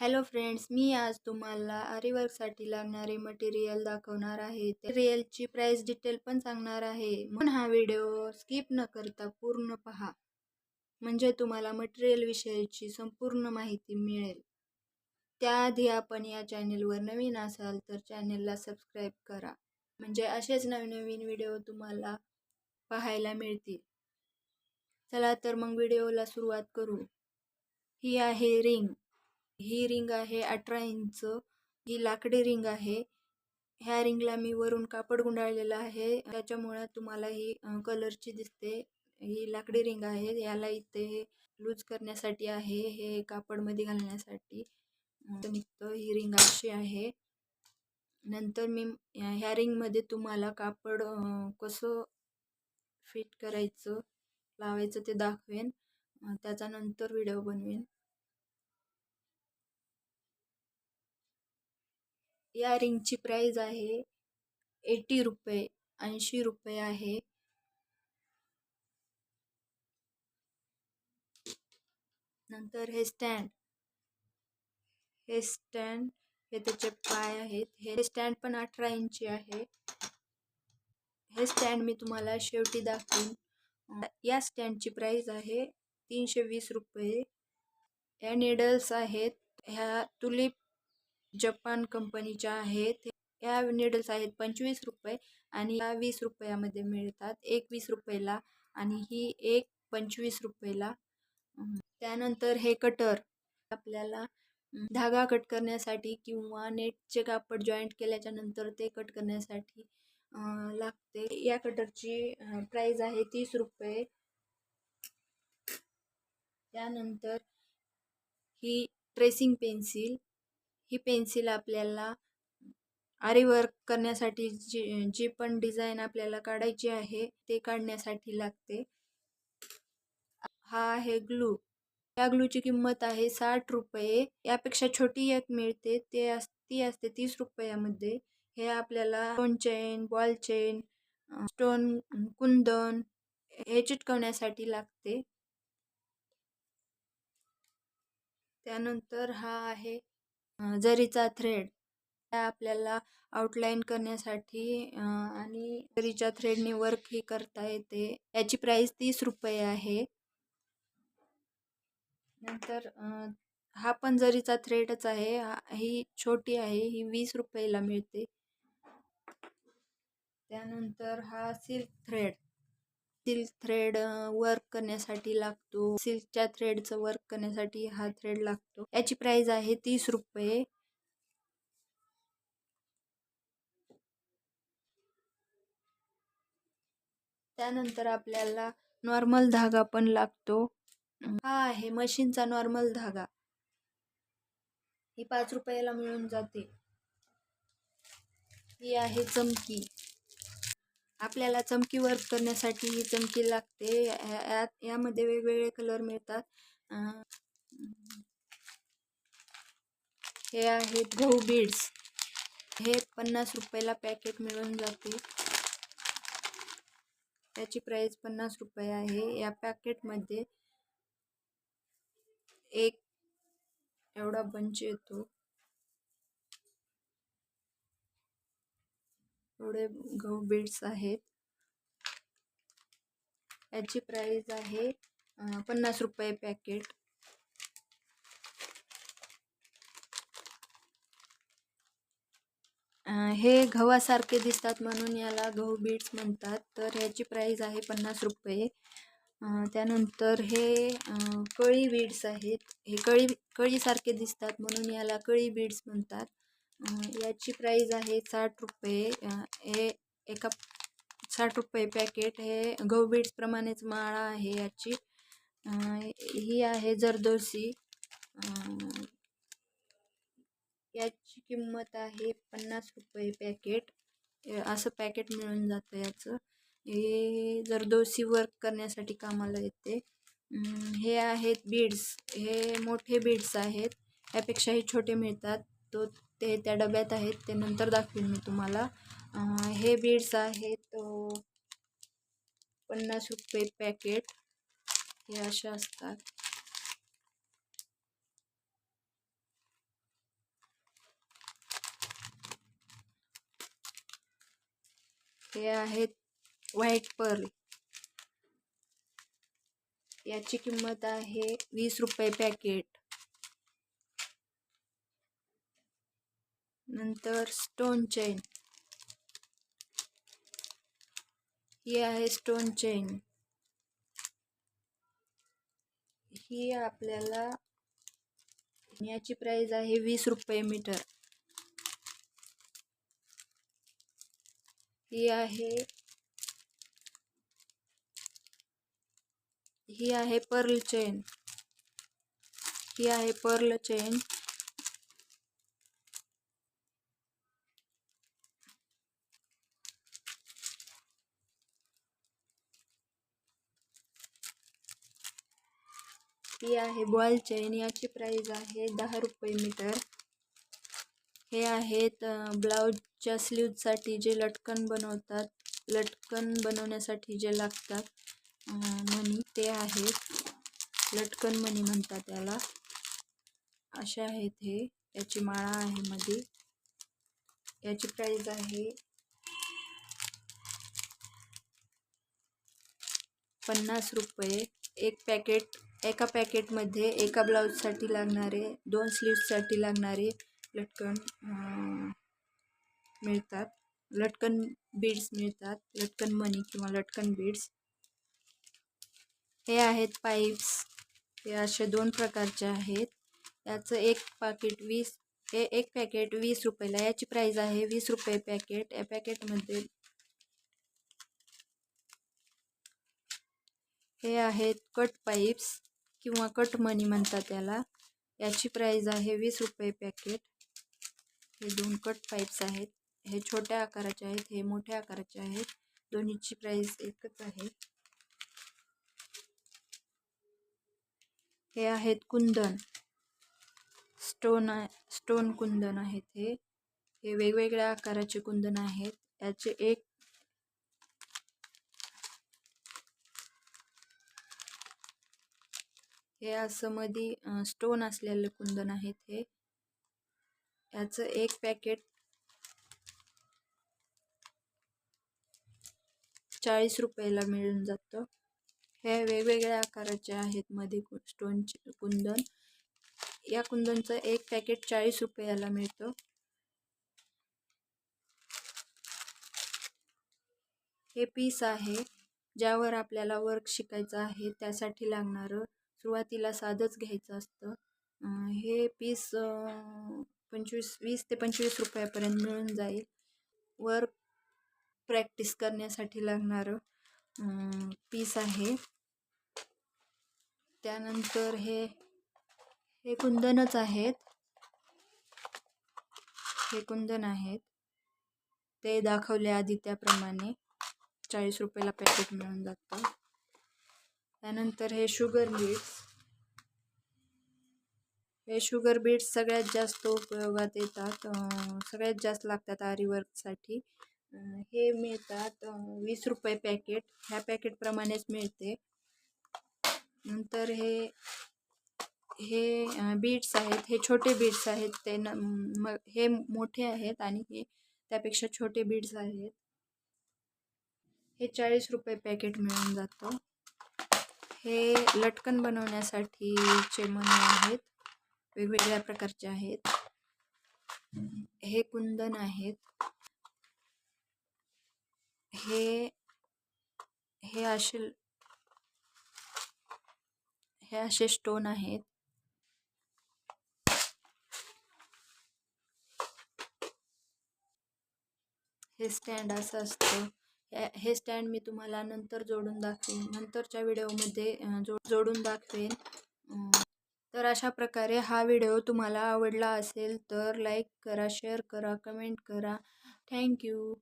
Hello friends मी आज तुम्हाला आरीवर्कसाठी लागणारे मटेरियल दाखवणार आहे. मटेरियलची प्राइस डिटेल पण सांगणार आहे. म्हणून हा व्हिडिओ स्किप न करता पूर्ण पहा. म्हणजे तुम्हाला मटेरियल विषयीची संपूर्ण माहिती मिळेल. त्याआधी आपण या चॅनेलवर नवीन असाल तर चॅनेलला सबस्क्राईब करा. म्हणजे असेच नवीन नवीन व्हिडिओ तुम्हाला पाहायला मिळतील. चला तर मग व्हिडिओला सुरुवात करू. ही आहे रिंग. ही रिंग आहे अठरा इंच. ही लाकडी रिंग आहे. ह्या रिंगला मी वरून कापड गुंडाळलेलं आहे. त्याच्यामुळे तुम्हाला ही कलरची दिसते. ही लाकडी रिंग आहे. याला इथे हे लूज करण्यासाठी आहे. हे कापडमध्ये घालण्यासाठी. ही रिंग अशी आहे. नंतर मी ह्या रिंगमध्ये तुम्हाला कापड कसं फिट करायचं लावायचं ते दाखवेन. त्याचा नंतर व्हिडिओ बनवेन. या रिंगची प्राईज आहे एटी रुपये ऐंशी रुपये आहे. नंतर हे स्टँड. हे स्टँड हे त्याचे पाय आहेत. हे स्टँड पण अठरा इंची आहे. हे स्टँड मी तुम्हाला शेवटी दाखवीन. या स्टँडची प्राईज आहे तीनशे वीस रुपये. या निडल्स आहेत. ह्या तुलिप जपान कंपनीच्या आहेत या निडल्स आहेत पंचवीस रुपये आणि या वीस रुपयामध्ये मिळतात. एक वीस रुपयाला आणि ही एक पंचवीस रुपयाला. त्यानंतर हे कटर आपल्याला धागा कट करण्यासाठी किंवा नेटचे कापड जॉईंट केल्याच्यानंतर ते कट करण्यासाठी लागते. या कटरची प्राईज आहे तीस रुपये. त्यानंतर ही ट्रेसिंग पेन्सिल ही पेन्सिल आपल्याला आरीवर्क करण्यासाठी जी जी पण डिझाईन आपल्याला काढायची आहे ते काढण्यासाठी लागते. हा आहे ग्लू. या ग्लूची किंमत आहे साठ रुपये. यापेक्षा छोटी एक मिळते. ते अस ती असते तीस रुपयामध्ये. हे आपल्याला stone chain ball chain stone kundan हे चिटकवण्यासाठी लागते. त्यानंतर हा आहे जरीचा थ्रेड आपल्याला आउटलाईन करण्यासाठी आणि जरीच्या थ्रेडने वर्क ही करता येते याची प्राइस तीस रुपये आहे. नंतर हा पण जरीचा थ्रेडच आहे ही छोटी आहे ही वीस रुपयेला मिळते. त्यानंतर हा silk thread silk thread work करण्यासाठी लागतो. सिल्कच्या थ्रेडचं वर्क करण्यासाठी हा थ्रेड लागतो. याची प्राइस आहे तीस रुपये. त्यानंतर आपल्याला नॉर्मल धागा पण लागतो. हा आहे मशीनचा नॉर्मल धागा. ही पाच रुपयाला मिळून जाते. ही आहे चमकी. आपल्याला चमकी वर्क करण्यासाठी ही चमकी लागते. यात यामध्ये वेगवेगळे कलर मिळतात. हे आहेत गहू बीड्स हे पन्नास रुपयाला पॅकेट मिळून जाते. त्याची प्राइस पन्नास रुपये आहे. या पॅकेटमध्ये एक एवढा बंच येतो. एवढे गहू बीट्स आहेत. याची प्राइस आहे पन्नास रुपये पॅकेट हे गव्हासारखे दिसतात म्हणून याला गहू बीट्स म्हणतात. तर ह्याची प्राइस आहे पन्नास रुपये. त्यानंतर हे कळी बीड्स आहेत. हे कळी कळीसारखे दिसतात म्हणून याला कळी बीड्स म्हणतात. याची प्राईज आहे साठ रुपये. हे एका साठ रुपये पॅकेट हे गहू बीड्सप्रमाणेच माळा आहे याची. ही आहे जरदोसी याची किंमत आहे पन्नास रुपये पॅकेट असं पॅकेट मिळून जातं याचं. हे जरदोसी वर्क करण्यासाठी कामाला येते. हे आहेत बीड्स हे मोठे बीड्स आहेत. यापेक्षाही छोटे मिळतात. तो ते त्या डब्यात आहेत ते नंतर दाखवीन मी तुम्हाला. हे बीड्स आहेत पन्नास रुपये पॅकेट हे अशा असतात. हे आहेत व्हाईट पर्ल याची किंमत आहे वीस रुपये पॅकेट नंतर स्टोन चेन ही आहे स्टोन चेन ही आपल्याला याची प्राइस आहे वीस रुपये मीटर ही आहे ही आहे पर्ल चेन ही आहे पर्ल चेन ही आहे बॉल चेन. याची प्राईज आहे दहा रुपये मीटर. हे आहेत ब्लाऊजच्या स्लीवसाठी जे लटकन बनवतात लटकन बनवण्यासाठी जे लागतात मणी ते आहेत. लटकन मणी म्हणतात त्याला. असे आहेत हे. याची माळा आहे मध्ये याची प्राईज आहे पन्नास रुपये. एक पॅकेट एका पॅकेटमध्ये एका ब्लाऊजसाठी लागणारे दोन स्लीव्ससाठी लागणारे लटकन मिळतात. लटकन बीड्स मिळतात. लटकन मनी किंवा लटकन बीड्स हे आहेत पाईप्स हे असे दोन प्रकारचे आहेत. याचं एक पाकिट वीस हे एक पॅकेट वीस रुपयाला याची प्राईज आहे वीस रुपये पॅकेट या पॅकेटमध्ये हे आहेत कट पाईप्स किंवा कट मनी म्हणतात त्याला. याची प्राईज आहे वीस रुपये पॅकेट हे दोन कट पाईप्स आहेत. हे छोट्या आकाराचे आहेत हे मोठ्या आकाराचे आहेत. दोन्हीची प्राईज एकच आहे. हे आहेत कुंदन. स्टोन स्टोन कुंदन आहेत हे. हे वेगवेगळ्या आकाराचे कुंदन आहेत. याचे एक हे असं मध्ये स्टोन असलेले कुंदन आहेत हे याचं एक पॅकेट चाळीस रुपयाला मिळून जातं. हे वेगवेगळ्या आकाराचे आहेत मध्ये स्टोनचे कुंदन. या कुंदनचं एक पॅकेट चाळीस रुपयाला मिळतं. हे पीस आहे ज्यावर आपल्याला वर्क शिकायचं आहे त्यासाठी लागणारं सुरुवातीला साधंच घ्यायचं असतं. हे पीस पंचवीस वीस ते पंचवीस रुपयापर्यंत मिळून जाईल. वर प्रॅक्टिस करण्यासाठी लागणारं पीस आहे. त्यानंतर हे हे कुंदनच आहेत. हे कुंदन आहेत. ते दाखवले आधी त्याप्रमाणे. चाळीस रुपयाला पॅकेट मिळून जातं. त्यानंतर हे शुगर बीट्स हे शुगर बीट्स सगळ्यात जास्त उपयोगात येतात सगळ्यात जास्त लागतात आरीवर्कसाठी. हे मिळतात वीस रुपये पॅकेट ह्या पॅकेटप्रमाणेच मिळते. नंतर हे हे बीट्स आहेत. हे छोटे बीट्स आहेत. ते न मग हे मोठे आहेत आणि हे त्यापेक्षा छोटे बीट्स आहेत. हे चाळीस रुपये पॅकेट मिळून जातं. हे लटकन बनवण्यासाठीचे मणी आहेत. वेगवेगळ्या प्रकारचे आहेत. हे कुंदन आहेत. हे हे असे हे असे स्टोन आहेत. हे स्टँड असं असतं. हे स्टँड मी तुम्हाला नंतर जोडून दाखवेन. नंतरच्या व्हिडिओमध्ये जो जोडून दाखवेन. तर अशा प्रकारे हा व्हिडिओ तुम्हाला आवडला असेल तर लाईक करा शेअर करा कमेंट करा. थँक्यू